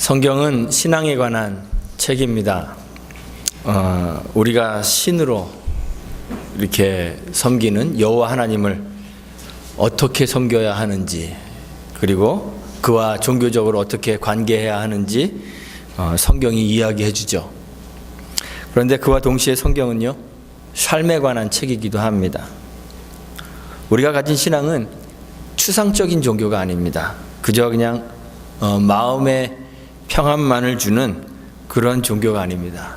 성경은 신앙에 관한 책입니다. 어, 우리가 신으로 이렇게 섬기는 여호와 하나님을 어떻게 섬겨야 하는지 그리고 그와 종교적으로 어떻게 관계해야 하는지 어, 성경이 이야기해 주죠. 그런데 그와 동시에 성경은요 삶에 관한 책이기도 합니다. 우리가 가진 신앙은 추상적인 종교가 아닙니다. 그저 그냥 어, 마음의 평안만을 주는 그런 종교가 아닙니다.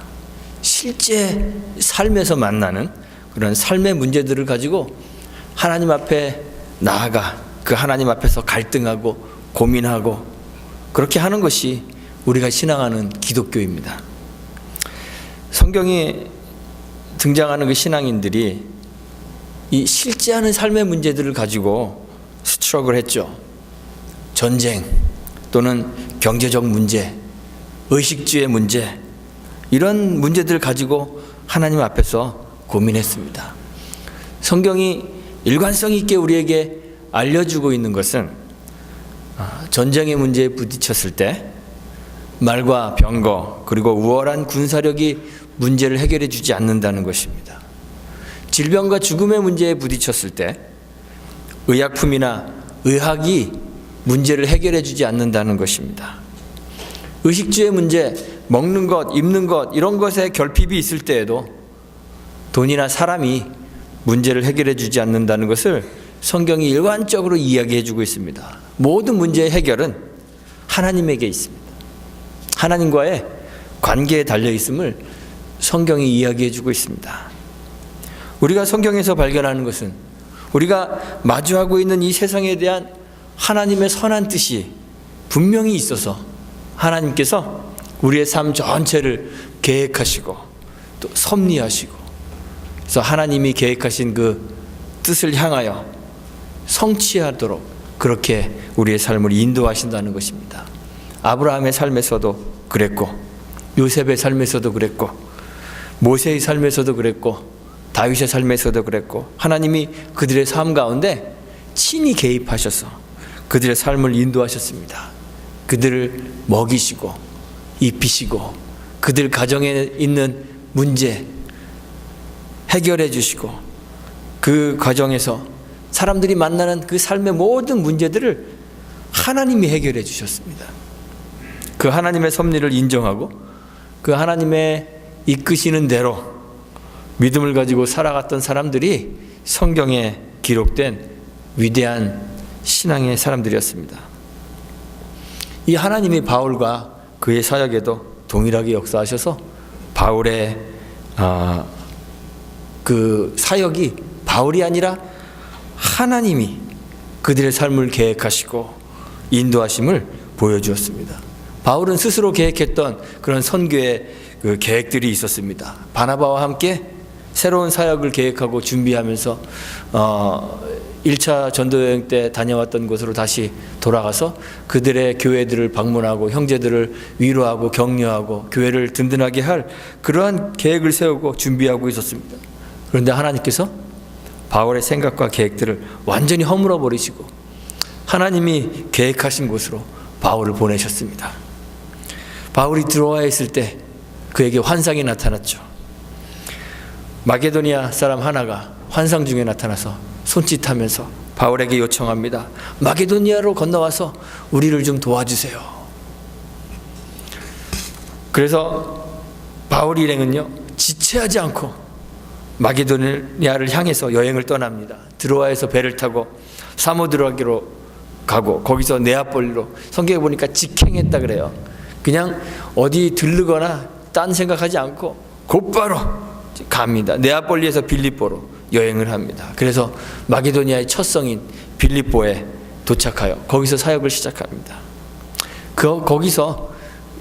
실제 삶에서 만나는 그런 삶의 문제들을 가지고 하나님 앞에 나아가 그 하나님 앞에서 갈등하고 고민하고 그렇게 하는 것이 우리가 신앙하는 기독교입니다. 성경에 등장하는 그 신앙인들이 이 실제하는 삶의 문제들을 가지고 스트럭을 했죠. 전쟁 또는 경제적 문제, 의식주의 문제 이런 문제들을 가지고 하나님 앞에서 고민했습니다. 성경이 일관성 있게 우리에게 알려주고 있는 것은 아, 전쟁의 문제에 부딪혔을 때 말과 병거 그리고 우월한 군사력이 문제를 해결해 주지 않는다는 것입니다. 질병과 죽음의 문제에 부딪혔을 때 의약품이나 의학이 문제를 해결해 주지 않는다는 것입니다. 의식주의 문제, 먹는 것, 입는 것 이런 것에 결핍이 있을 때에도 돈이나 사람이 문제를 해결해 주지 않는다는 것을 성경이 일관적으로 이야기해 주고 있습니다. 모든 문제의 해결은 하나님에게 있습니다. 하나님과의 관계에 달려 있음을 성경이 이야기해 주고 있습니다. 우리가 성경에서 발견하는 것은 우리가 마주하고 있는 이 세상에 대한 하나님의 선한 뜻이 분명히 있어서 하나님께서 우리의 삶 전체를 계획하시고 또 섭리하시고 그래서 하나님이 계획하신 그 뜻을 향하여 성취하도록 그렇게 우리의 삶을 인도하신다는 것입니다. 아브라함의 삶에서도 그랬고 요셉의 삶에서도 그랬고 모세의 삶에서도 그랬고 다윗의 삶에서도 그랬고 하나님이 그들의 삶 가운데 친히 개입하셔서 그들의 삶을 인도하셨습니다. 그들을 먹이시고 입히시고 그들 가정에 있는 문제 해결해 주시고 그 과정에서 사람들이 만나는 그 삶의 모든 문제들을 하나님이 해결해 주셨습니다. 그 하나님의 섭리를 인정하고 그 하나님의 이끄시는 대로 믿음을 가지고 살아갔던 사람들이 성경에 기록된 위대한 신앙의 사람들이었습니다. 이 하나님이 바울과 그의 사역에도 동일하게 역사하셔서 바울의 아, 그 사역이 바울이 아니라 하나님이 그들의 삶을 계획하시고 인도하심을 보여주었습니다. 바울은 스스로 계획했던 그런 선교의 그 계획들이 있었습니다. 바나바와 함께 새로운 사역을 계획하고 준비하면서 어, 1차 전도 여행 때 다녀왔던 곳으로 다시 돌아가서 그들의 교회들을 방문하고 형제들을 위로하고 격려하고 교회를 든든하게 할 그러한 계획을 세우고 준비하고 있었습니다. 그런데 하나님께서 바울의 생각과 계획들을 완전히 허물어 버리시고 하나님이 계획하신 곳으로 바울을 보내셨습니다. 바울이 들어와 있을 때 그에게 환상이 나타났죠. 마게도니아 사람 하나가 환상 중에 나타나서 손짓하면서 바울에게 요청합니다. 마게도니아로 건너와서 우리를 좀 도와주세요. 그래서 바울 일행은요 지체하지 않고 마게도니아를 향해서 여행을 떠납니다. 드로아에서 배를 타고 사모드라기로 가고 거기서 네아폴리로 성경에 보니까 직행했다 그래요. 그냥 어디 들르거나 딴 생각하지 않고 곧바로 갑니다. 네아폴리에서 빌립보로 여행을 합니다. 그래서 마게도니아의 첫 성인 빌립보에 도착하여 거기서 사역을 시작합니다. 그 거기서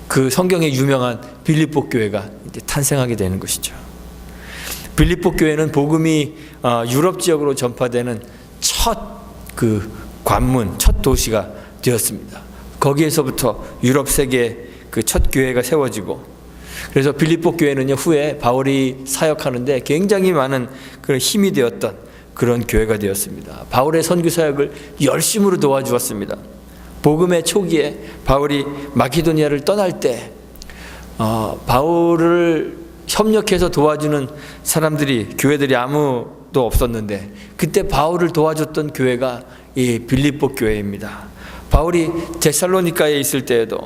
그 성경에 유명한 빌립보 교회가 탄생하게 되는 것이죠. 빌립보 교회는 복음이 어, 유럽 지역으로 전파되는 첫 그 관문, 첫 도시가 되었습니다. 거기에서부터 유럽 세계 그첫 교회가 세워지고 그래서 빌립보 교회는요 후에 바울이 사역하는데 굉장히 많은 그런 힘이 되었던 그런 교회가 되었습니다. 바울의 선교 사역을 열심으로 도와주었습니다. 복음의 초기에 바울이 마케도니아를 떠날 때 어, 바울을 협력해서 도와주는 사람들이 교회들이 아무도 없었는데 그때 바울을 도와줬던 교회가 이 빌립보 교회입니다. 바울이 데살로니카에 있을 때에도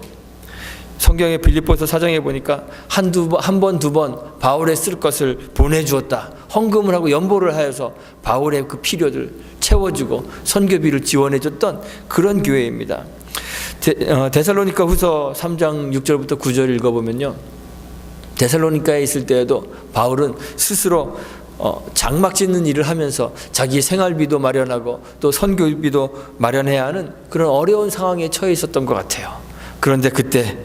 성경의 빌립보서 사정에 보니까 한두 번, 한 번, 두 번 바울의 쓸 것을 보내주었다. 헌금을 하고 연보를 하여서 바울의 그 필요들 채워주고 선교비를 지원해줬던 그런 교회입니다. 데, 어, 데살로니카 후서 3장 6절부터 9절 읽어보면요. 데살로니카에 있을 때에도 바울은 스스로 어, 장막 짓는 일을 하면서 자기 생활비도 마련하고 또 선교비도 마련해야 하는 그런 어려운 상황에 처해 있었던 것 같아요. 그런데 그때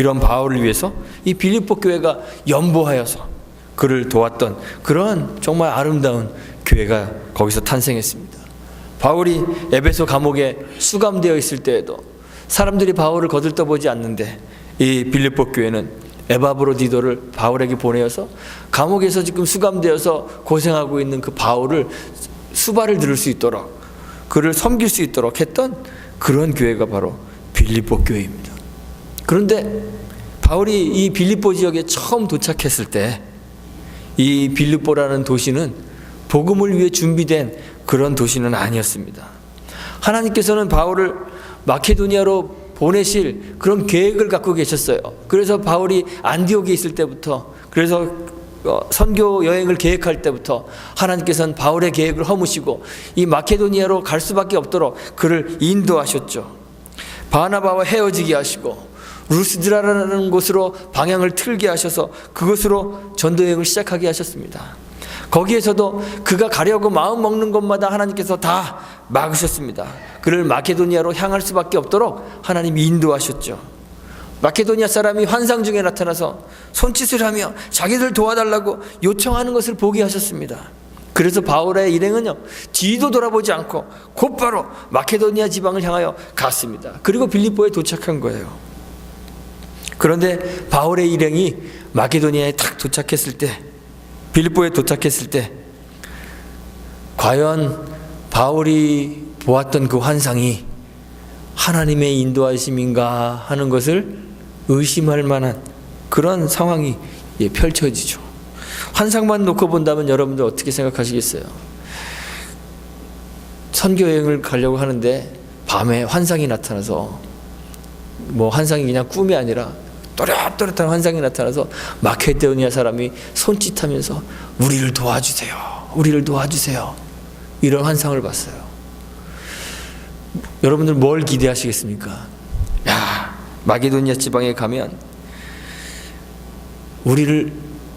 이런 바울을 위해서 이 빌립보 교회가 연보하여서 그를 도왔던 그런 정말 아름다운 교회가 거기서 탄생했습니다. 바울이 에베소 감옥에 수감되어 있을 때에도 사람들이 바울을 거들떠보지 않는데 이 빌립보 교회는 에바브로디도를 바울에게 보내어서 감옥에서 지금 수감되어서 고생하고 있는 그 바울을 수발을 들을 수 있도록 그를 섬길 수 있도록 했던 그런 교회가 바로 빌립보 교회입니다. 그런데 바울이 이 빌립보 지역에 처음 도착했을 때 이 빌립보라는 도시는 복음을 위해 준비된 그런 도시는 아니었습니다. 하나님께서는 바울을 마케도니아로 보내실 그런 계획을 갖고 계셨어요. 그래서 바울이 안디옥에 있을 때부터 그래서 어, 선교 여행을 계획할 때부터 하나님께서는 바울의 계획을 허무시고 이 마케도니아로 갈 수밖에 없도록 그를 인도하셨죠. 바나바와 헤어지게 하시고 루스드라라는 곳으로 방향을 틀게 하셔서 그곳으로 전도 여행을 시작하게 하셨습니다. 거기에서도 그가 가려고 마음 먹는 곳마다 하나님께서 다 막으셨습니다. 그를 마케도니아로 향할 수밖에 없도록 하나님이 인도하셨죠. 마케도니아 사람이 환상 중에 나타나서 손짓을 하며 자기들 도와달라고 요청하는 것을 보게 하셨습니다. 그래서 바울의 일행은요 뒤도 돌아보지 않고 곧바로 마케도니아 지방을 향하여 갔습니다. 그리고 빌립보에 도착한 거예요. 그런데 바울의 일행이 마케도니아에 딱 도착했을 때 빌립보에 도착했을 때 과연 바울이 보았던 그 환상이 하나님의 인도하심인가 하는 것을 의심할 만한 그런 상황이 예, 펼쳐지죠. 환상만 놓고 본다면 여러분들 어떻게 생각하시겠어요? 선교 여행을 가려고 하는데 밤에 환상이 나타나서 뭐 환상이 그냥 꿈이 아니라 또렷또렷한 환상이 나타나서 마케도니아 사람이 손짓하면서 우리를 도와주세요. 우리를 도와주세요. 이런 환상을 봤어요. 여러분들 뭘 기대하시겠습니까? 야, 마게도니아 지방에 가면 우리를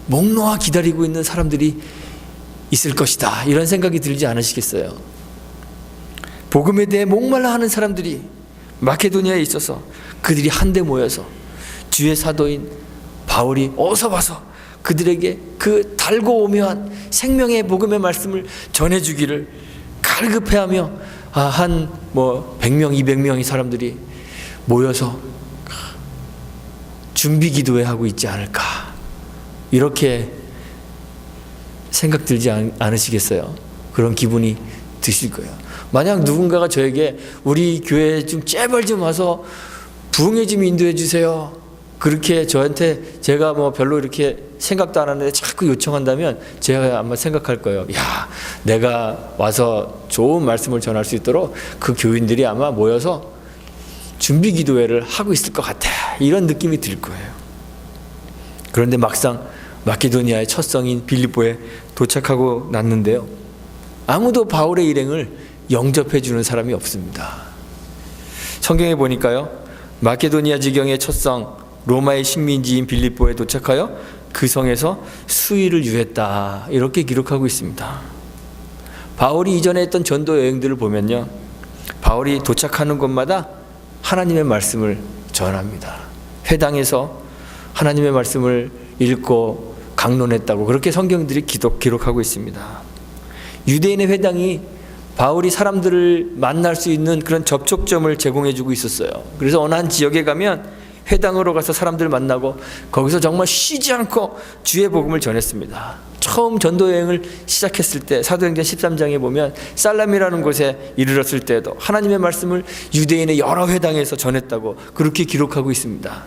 목 놓아 기다리고 있는 사람들이 있을 것이다. 이런 생각이 들지 않으시겠어요? 복음에 대해 목말라 하는 사람들이 마케도니아에 있어서 그들이 한데 모여서 주의 사도인 바울이 어서 와서 그들에게 그 달고 오묘한 생명의 복음의 말씀을 전해주기를 갈급해하며 아, 한뭐 100명, 200명의 사람들이 모여서 준비 기도회 하고 있지 않을까 이렇게 생각 들지 않으시겠어요? 그런 기분이 드실 거예요. 만약 누군가가 저에게 우리 교회 좀 제발 좀 와서 부흥회 좀 인도해 주세요. 그렇게 저한테 제가 뭐 별로 이렇게 생각도 안 하는데 자꾸 요청한다면 제가 아마 생각할 거예요. 야, 내가 와서 좋은 말씀을 전할 수 있도록 그 교인들이 아마 모여서 준비 기도회를 하고 있을 것 같아. 이런 느낌이 들 거예요. 그런데 막상 마케도니아의 첫 성인 빌립보에 도착하고 났는데요. 아무도 바울의 일행을 영접해 주는 사람이 없습니다. 성경에 보니까요. 마케도니아 지경의 첫성 로마의 식민지인 빌립보에 도착하여 그 성에서 수일을 유했다. 이렇게 기록하고 있습니다. 바울이 이전에 했던 전도 여행들을 보면요. 바울이 도착하는 곳마다 하나님의 말씀을 전합니다. 회당에서 하나님의 말씀을 읽고 강론했다고 그렇게 성경들이 기록, 기록하고 있습니다. 유대인의 회당이 바울이 사람들을 만날 수 있는 그런 접촉점을 제공해주고 있었어요. 그래서 어느 한 지역에 가면 회당으로 가서 사람들 만나고 거기서 정말 쉬지 않고 주의 복음을 전했습니다. 처음 전도 여행을 시작했을 때 사도행전 13장에 보면 살람이라는 곳에 이르렀을 때도 하나님의 말씀을 유대인의 여러 회당에서 전했다고 그렇게 기록하고 있습니다.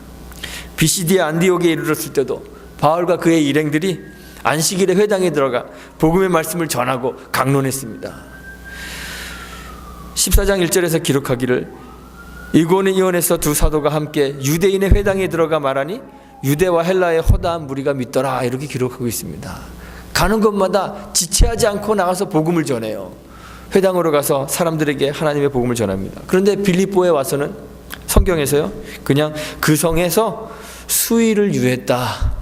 비시디아 안디옥에 이르렀을 때도 바울과 그의 일행들이 안식일에 회당에 들어가 복음의 말씀을 전하고 강론했습니다. 14장 1절에서 기록하기를 이고니온에서 두 사도가 함께 유대인의 회당에 들어가 말하니 유대와 헬라의 허다한 무리가 믿더라 이렇게 기록하고 있습니다. 가는 곳마다 지체하지 않고 나가서 복음을 전해요. 회당으로 가서 사람들에게 하나님의 복음을 전합니다. 그런데 빌립보에 와서는 성경에서요 그냥 그 성에서 수위를 유했다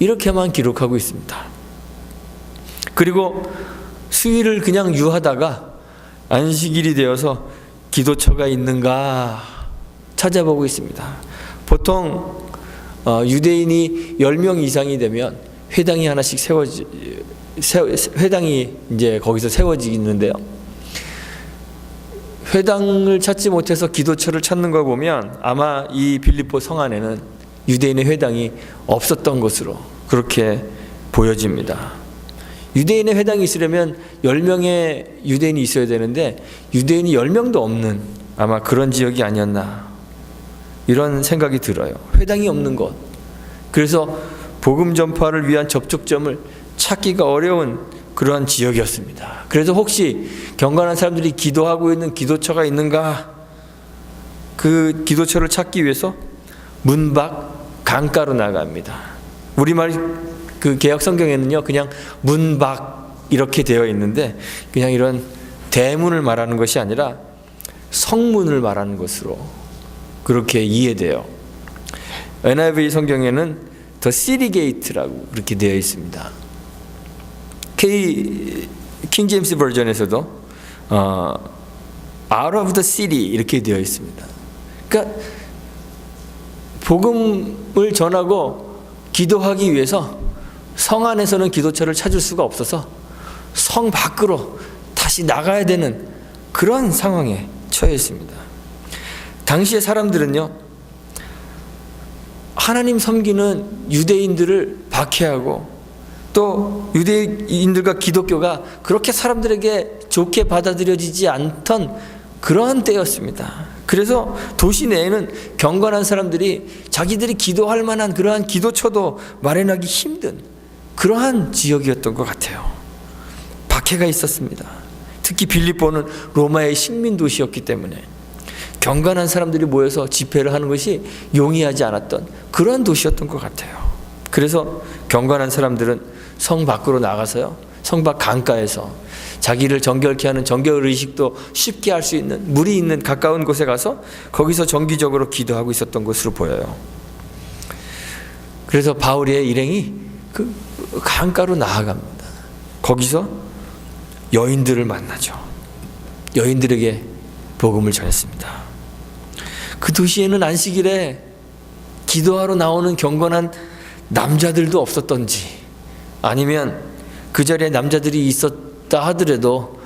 이렇게만 기록하고 있습니다. 그리고 수위를 그냥 유하다가 안식일이 되어서 기도처가 있는가 찾아보고 있습니다. 보통 어, 유대인이 10명 이상이 되면 회당이 하나씩 세워지 세, 회당이 이제 거기서 세워지는데요. 회당을 찾지 못해서 기도처를 찾는 거 보면 아마 이 빌립보 성 안에는 유대인의 회당이 없었던 것으로 그렇게 보여집니다. 유대인의 회당이 있으려면 10명의 유대인이 있어야 되는데 유대인이 10명도 없는 아마 그런 지역이 아니었나 이런 생각이 들어요. 회당이 없는 곳. 그래서 복음 전파를 위한 접촉점을 찾기가 어려운 그러한 지역이었습니다. 그래서 혹시 경건한 사람들이 기도하고 있는 기도처가 있는가? 그 기도처를 찾기 위해서 문밖 강가로 나갑니다. 우리말 그 개혁 성경에는요, 그냥 문밖 이렇게 되어 있는데 그냥 이런 대문을 말하는 것이 아니라 성문을 말하는 것으로 그렇게 이해돼요. NIV 성경에는 더 시리 게이트라고 그렇게 되어 있습니다. K 킹 제임스 버전에서도 어, out of the city 이렇게 되어 있습니다. 그러니까 복음을 전하고 기도하기 위해서 성 안에서는 기도처를 찾을 수가 없어서 성 밖으로 다시 나가야 되는 그런 상황에 처해 있습니다. 당시의 사람들은요, 하나님 섬기는 유대인들을 박해하고 또 유대인들과 기독교가 그렇게 사람들에게 좋게 받아들여지지 않던 그러한 때였습니다. 그래서 도시 내에는 경건한 사람들이 자기들이 기도할 만한 그러한 기도처도 마련하기 힘든 그러한 지역이었던 것 같아요. 박해가 있었습니다. 특히 빌립보는 로마의 식민 도시였기 때문에 경건한 사람들이 모여서 집회를 하는 것이 용이하지 않았던 그러한 도시였던 것 같아요. 그래서 경건한 사람들은 성 밖으로 나가서요. 성 밖 강가에서 자기를 정결케 하는 정결 의식도 쉽게 할 수 있는 물이 있는 가까운 곳에 가서 거기서 정기적으로 기도하고 있었던 것으로 보여요. 그래서 바울의 일행이 그 강가로 나아갑니다. 거기서 여인들을 만나죠. 여인들에게 복음을 전했습니다. 그 도시에는 안식일에 기도하러 나오는 경건한 남자들도 없었던지 아니면 그 자리에 남자들이 있었다 하더라도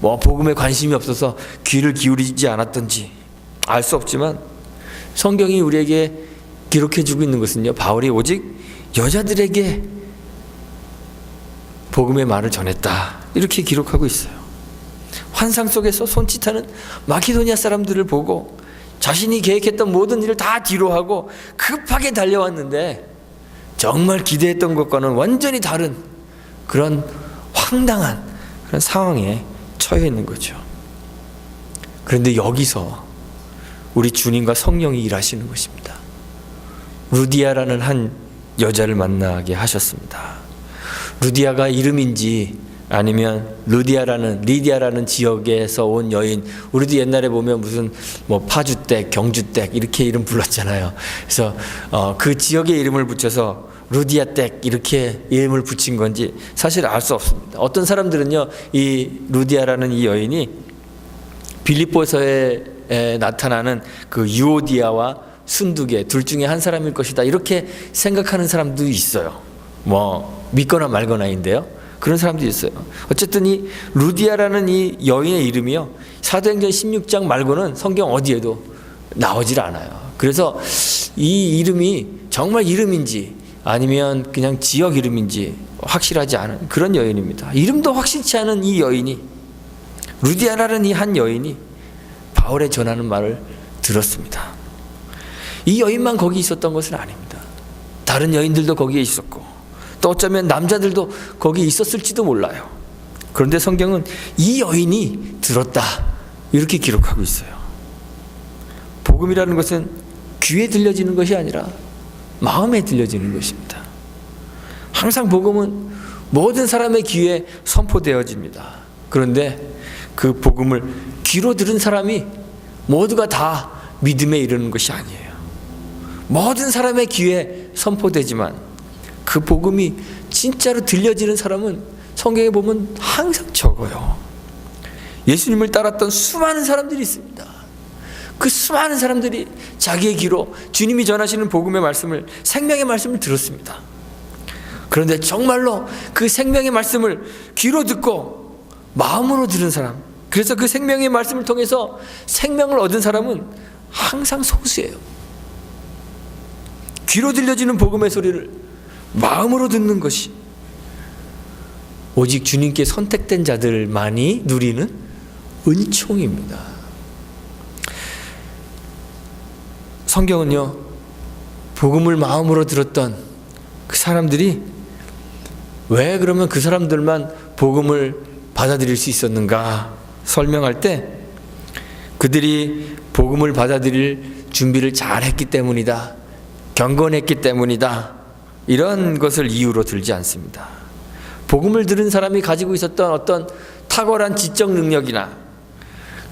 뭐 복음에 관심이 없어서 귀를 기울이지 않았던지 알 수 없지만 성경이 우리에게 기록해 주고 있는 것은요 바울이 오직 여자들에게 복음의 말을 전했다 이렇게 기록하고 있어요 환상 속에서 손짓하는 마케도니아 사람들을 보고 자신이 계획했던 모든 일을 다 뒤로 하고 급하게 달려왔는데 정말 기대했던 것과는 완전히 다른 그런 황당한 그런 상황에 처해 있는 거죠. 그런데 여기서 우리 주님과 성령이 일하시는 것입니다. 루디아라는 한 여자를 만나게 하셨습니다. 루디아가 이름인지 아니면 루디아라는 리디아라는 지역에서 온 여인 우리도 옛날에 보면 무슨 뭐 파주댁 경주댁 이렇게 이름 불렀잖아요. 그래서 어, 그 지역의 이름을 붙여서 루디아댁 이렇게 이름을 붙인 건지 사실 알 수 없습니다. 어떤 사람들은요 이 루디아라는 이 여인이 빌립보서에 에, 나타나는 그 유오디아와 순두계 둘 중에 한 사람일 것이다 이렇게 생각하는 사람도 있어요. 뭐 믿거나 말거나인데요. 그런 사람들이 있어요. 어쨌든 이 루디아라는 이 여인의 이름이요. 사도행전 16장 말고는 성경 어디에도 나오질 않아요. 그래서 이 이름이 정말 이름인지 아니면 그냥 지역 이름인지 확실하지 않은 그런 여인입니다. 이름도 확실치 않은 이 여인이 루디아라는 이 한 여인이 바울의 전하는 말을 들었습니다. 이 여인만 거기 있었던 것은 아닙니다. 다른 여인들도 거기에 있었고 또 어쩌면 남자들도 거기 있었을지도 몰라요. 그런데 성경은 이 여인이 들었다 이렇게 기록하고 있어요. 복음이라는 것은 귀에 들려지는 것이 아니라 마음에 들려지는 것입니다. 항상 복음은 모든 사람의 귀에 선포되어집니다. 그런데 그 복음을 귀로 들은 사람이 모두가 다 믿음에 이르는 것이 아니에요. 모든 사람의 귀에 선포되지만 그 복음이 진짜로 들려지는 사람은 성경에 보면 항상 적어요. 예수님을 따랐던 수많은 사람들이 있습니다. 그 수많은 사람들이 자기의 귀로 주님이 전하시는 복음의 말씀을 생명의 말씀을 들었습니다. 그런데 정말로 그 생명의 말씀을 귀로 듣고 마음으로 들은 사람, 그래서 그 생명의 말씀을 통해서 생명을 얻은 사람은 항상 소수예요. 귀로 들려지는 복음의 소리를 마음으로 듣는 것이 오직 주님께 선택된 자들만이 누리는 은총입니다. 성경은요, 복음을 마음으로 들었던 그 사람들이 왜 그러면 그 사람들만 복음을 받아들일 수 있었는가 설명할 때 그들이 복음을 받아들일 준비를 잘 했기 때문이다. 경건했기 때문이다. 이런 것을 이유로 들지 않습니다. 복음을 들은 사람이 가지고 있었던 어떤 탁월한 지적 능력이나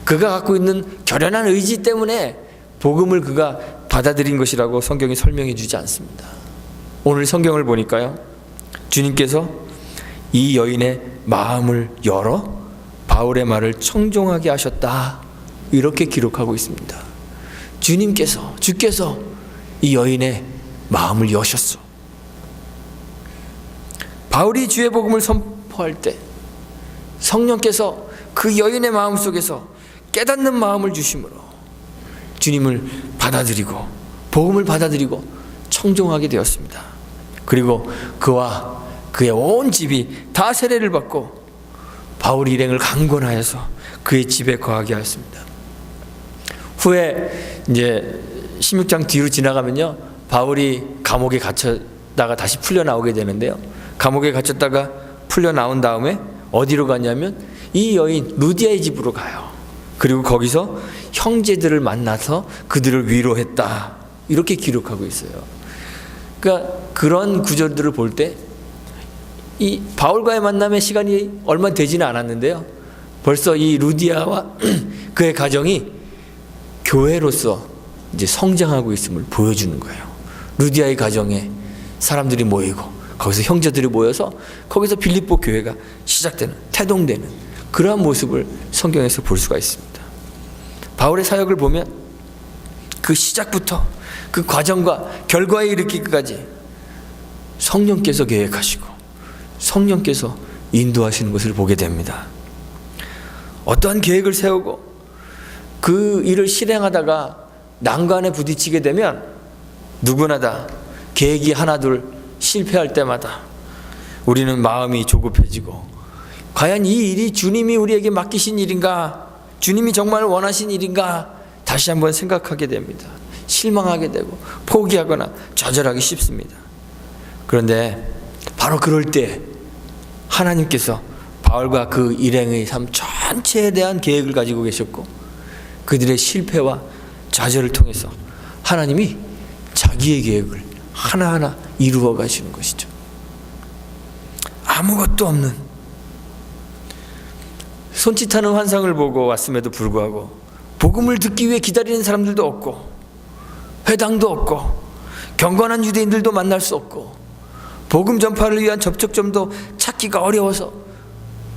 그가 갖고 있는 결연한 의지 때문에 복음을 그가 받아들인 것이라고 성경이 설명해 주지 않습니다. 오늘 성경을 보니까요. 주님께서 이 여인의 마음을 열어 바울의 말을 청종하게 하셨다. 이렇게 기록하고 있습니다. 주님께서, 주께서 이 여인의 마음을 여셨어. 바울이 주의 복음을 선포할 때 성령께서 그 여인의 마음 속에서 깨닫는 마음을 주심으로 주님을 받아들이고 복음을 받아들이고 청종하게 되었습니다. 그리고 그와 그의 온 집이 다 세례를 받고 바울 일행을 강권하여서 그의 집에 거하게 하였습니다. 후에 이제 16장 뒤로 지나가면요. 바울이 감옥에 갇혔다가 다시 풀려 나오게 되는데요. 감옥에 갇혔다가 풀려 나온 다음에 어디로 가냐면 이 여인 루디아의 집으로 가요. 그리고 거기서 형제들을 만나서 그들을 위로했다. 이렇게 기록하고 있어요. 그러니까 그런 구절들을 볼 때 이 바울과의 만남의 시간이 얼마 되지는 않았는데요. 벌써 이 루디아와 그의 가정이 교회로서 이제 성장하고 있음을 보여주는 거예요. 루디아의 가정에 사람들이 모이고 거기서 형제들이 모여서 거기서 빌립보 교회가 시작되는 태동되는 그러한 모습을 성경에서 볼 수가 있습니다. 바울의 사역을 보면 그 시작부터 그 과정과 결과에 이르기까지 성령께서 계획하시고 성령께서 인도하시는 것을 보게 됩니다. 어떠한 계획을 세우고 그 일을 실행하다가 난관에 부딪히게 되면 누구나 다 계획이 하나둘 실패할 때마다 우리는 마음이 조급해지고 과연 이 일이 주님이 우리에게 맡기신 일인가? 주님이 정말 원하신 일인가? 다시 한번 생각하게 됩니다. 실망하게 되고 포기하거나 좌절하기 쉽습니다. 그런데 바로 그럴 때 하나님께서 바울과 그 일행의 삶 전체에 대한 계획을 가지고 계셨고 그들의 실패와 좌절을 통해서 하나님이 자기의 계획을 하나하나 이루어 가시는 것이죠. 아무것도 없는 손짓하는 환상을 보고 왔음에도 불구하고 복음을 듣기 위해 기다리는 사람들도 없고 회당도 없고 경건한 유대인들도 만날 수 없고 복음 전파를 위한 접촉점도 찾기가 어려워서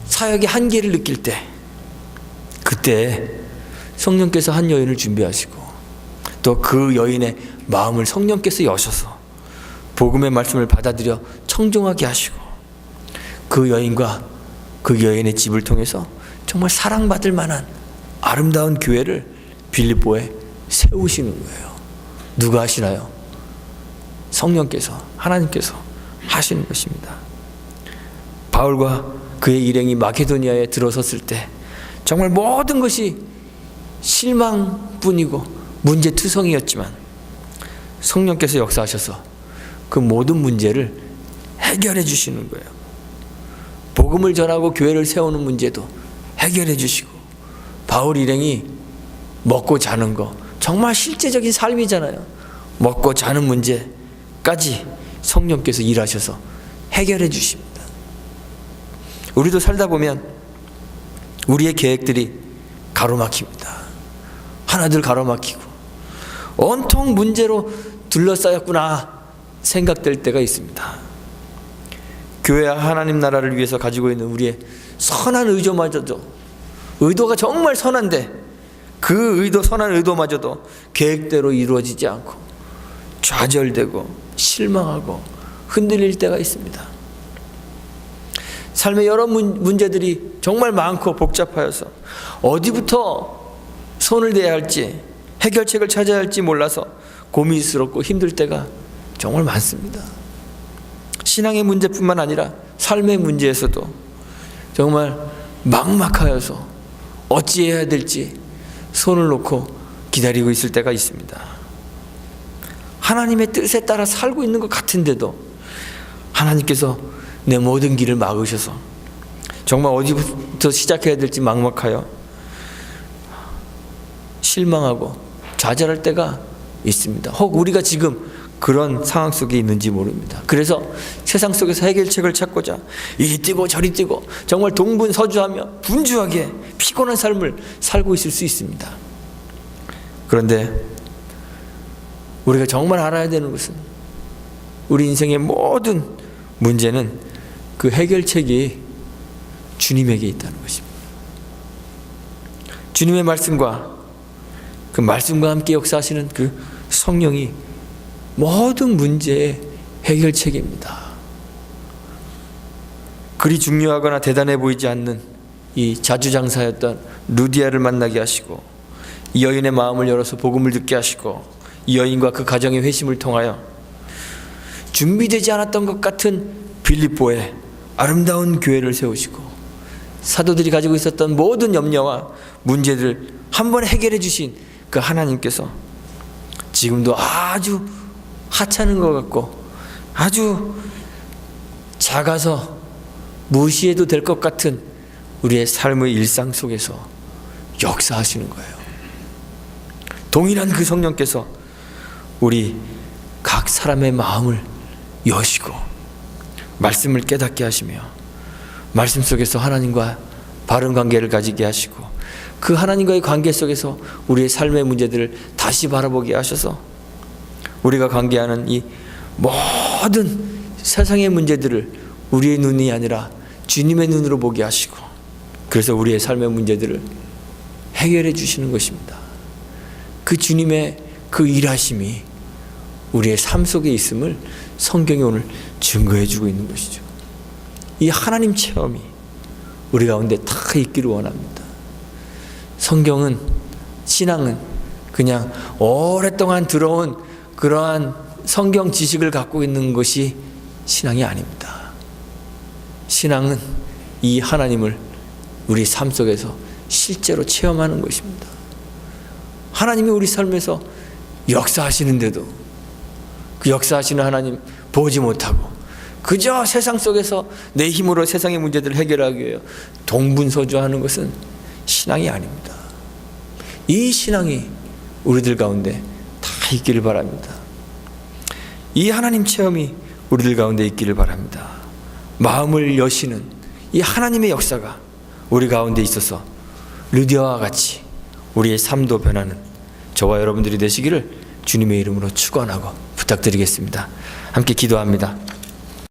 사역의 한계를 느낄 때 그때 성령께서 한 여인을 준비하시고 또 그 여인의 마음을 성령께서 여셔서 복음의 말씀을 받아들여 청종하게 하시고 그 여인과 그 여인의 집을 통해서 정말 사랑받을 만한 아름다운 교회를 빌립보에 세우시는 거예요. 누가 하시나요? 성령께서 하나님께서 하시는 것입니다. 바울과 그의 일행이 마케도니아에 들어섰을 때 정말 모든 것이 실망뿐이고 문제투성이었지만 성령께서 역사하셔서 그 모든 문제를 해결해 주시는 거예요. 복음을 전하고 교회를 세우는 문제도 해결해 주시고 바울 일행이 먹고 자는 거 정말 실제적인 삶이잖아요. 먹고 자는 문제까지 성령께서 일하셔서 해결해 주십니다. 우리도 살다 보면 우리의 계획들이 가로막힙니다. 하나둘 가로막히고 온통 문제로 둘러싸였구나 생각될 때가 있습니다. 교회와 하나님 나라를 위해서 가지고 있는 우리의 선한 의도마저도 의도가 정말 선한데 그 의도 선한 의도마저도 계획대로 이루어지지 않고 좌절되고 실망하고 흔들릴 때가 있습니다. 삶의 여러 문, 문제들이 정말 많고 복잡하여서 어디부터 손을 대야 할지 해결책을 찾아야 할지 몰라서 고민스럽고 힘들 때가 정말 많습니다. 신앙의 문제뿐만 아니라 삶의 문제에서도 정말 막막하여서 어찌해야 될지 손을 놓고 기다리고 있을 때가 있습니다. 하나님의 뜻에 따라 살고 있는 것 같은데도 하나님께서 내 모든 길을 막으셔서 정말 어디부터 시작해야 될지 막막하여 실망하고 좌절할 때가 있습니다. 혹 우리가 지금 그런 상황 속에 있는지 모릅니다. 그래서 세상 속에서 해결책을 찾고자 이리 뛰고 저리 뛰고 정말 동분서주하며 분주하게 피곤한 삶을 살고 있을 수 있습니다. 그런데 우리가 정말 알아야 되는 것은 우리 인생의 모든 문제는 그 해결책이 주님에게 있다는 것입니다. 주님의 말씀과 그 말씀과 함께 역사하시는 그 성령이 모든 문제의 해결책입니다. 그리 중요하거나 대단해 보이지 않는 이 자주장사였던 루디아를 만나게 하시고 이 여인의 마음을 열어서 복음을 듣게 하시고 이 여인과 그 가정의 회심을 통하여 준비되지 않았던 것 같은 빌립보에 아름다운 교회를 세우시고 사도들이 가지고 있었던 모든 염려와 문제들을 한 번에 해결해 주신 그 하나님께서 지금도 아주 하찮은 것 같고 아주 작아서 무시해도 될 것 같은 우리의 삶의 일상 속에서 역사하시는 거예요. 동일한 그 성령께서 우리 각 사람의 마음을 여시고 말씀을 깨닫게 하시며 말씀 속에서 하나님과 바른 관계를 가지게 하시고 그 하나님과의 관계 속에서 우리의 삶의 문제들을 다시 바라보게 하셔서 우리가 관계하는 이 모든 세상의 문제들을 우리의 눈이 아니라 주님의 눈으로 보게 하시고 그래서 우리의 삶의 문제들을 해결해 주시는 것입니다. 그 주님의 그 일하심이 우리의 삶 속에 있음을 성경이 오늘 증거해 주고 있는 것이죠. 이 하나님 체험이 우리 가운데 다 있기를 원합니다. 성경은 신앙은 그냥 오랫동안 들어온 그러한 성경 지식을 갖고 있는 것이 신앙이 아닙니다. 신앙은 이 하나님을 우리 삶 속에서 실제로 체험하는 것입니다. 하나님이 우리 삶에서 역사하시는데도 그 역사하시는 하나님 보지 못하고 그저 세상 속에서 내 힘으로 세상의 문제들을 해결하기 위해 동분서주하는 것은 신앙이 아닙니다. 이 신앙이 우리들 가운데 다 있기를 바랍니다. 이 하나님 체험이 우리들 가운데 있기를 바랍니다. 마음을 여시는 이 하나님의 역사가 우리 가운데 있어서 르디아와 같이 우리의 삶도 변하는 저와 여러분들이 되시기를 주님의 이름으로 축원하고 부탁드리겠습니다. 함께 기도합니다.